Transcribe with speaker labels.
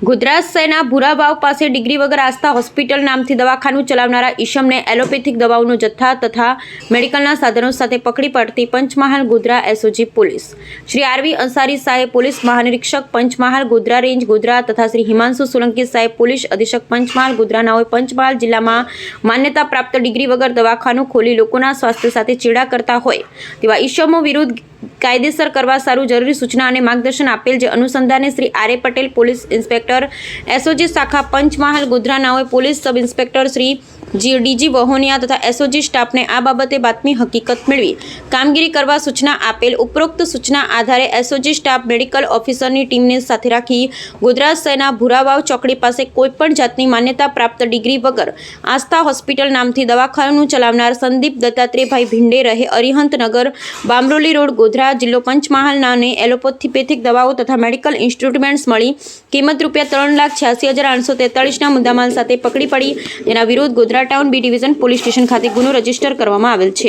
Speaker 1: ગુજરાત શહેરના ભૂરાભાવ પાસે ડિગ્રી વગર આસ્થા હોસ્પિટલ નામથી દવાખાનું ચલાવનારા ઈશમને એલોપેથિક દવાઓનો જથ્થા તથા મેડિકલના સાધનો સાથે પકડી પાડતી Panchmahal Godhra SOG police. Shri RV Ansari સાહેબ પોલીસ મહાનિરીક્ષક પંચમહાલ ગોધરા રેન્જ ગોધરા તથા શ્રી હિમાંશુ સોલંકી સાહેબ પોલીસ અધિક્ષક પંચમહાલ ગોધરાનાઓએ પંચમહાલ જિલ્લામાં માન્યતા પ્રાપ્ત ડિગ્રી વગર દવાખાનું ખોલી લોકોના સ્વાસ્થ્ય સાથે ચેડા કરતા હોય તેવા ઈશમો વિરુદ્ધ કાયદેસર કરવા સારું જરૂરી સૂચના અને માર્ગદર્શન આપેલ જે અનુસંધાને Shri R A Patel, police inspector, SOG શાખા Panchmahal, ગોધરાનાઓએ police sub inspector Shri G DG Vahoniya તથા એસઓજી સ્ટાફને આ બાબતે બાતમી હકીકત મેળવી. કામગીરી કરવા સૂચના આપેલ ઉપરોક્ત સૂચના આધારે એસઓજી સ્ટાફ મેડિકલ ઓફિસરની ટીમને સાથે રાખી ગોધરા શહેરના ભૂરાવાવ ચોકડી પાસે કોઈપણ જાતની માન્યતા પ્રાપ્ત ડિગ્રી વગર આસ્થા હોસ્પિટલ નામથી દવાખાનું ચલાવનાર સંદીપ દત્તાત્રેયભાઈ ભીંડે રહે અરિહંતનગર બામરોલી રોડ, ગોધરા જિલ્લો પંચમહાલ નાને એલોપેથિક દવાઓ તથા મેડિકલ ઇન્સ્ટ્રુમેન્ટ્સ મળી. કિંમત રૂપિયા ત્રણ લાખ છ્યાસી હજાર આઠસો તેતાળીસના મુદ્દામાલ સાથે પકડી પડી. જેના વિરુદ્ધ Godhra town B division police station ખાતે ગુનો રજિસ્ટર કરવામાં આવેલ છે.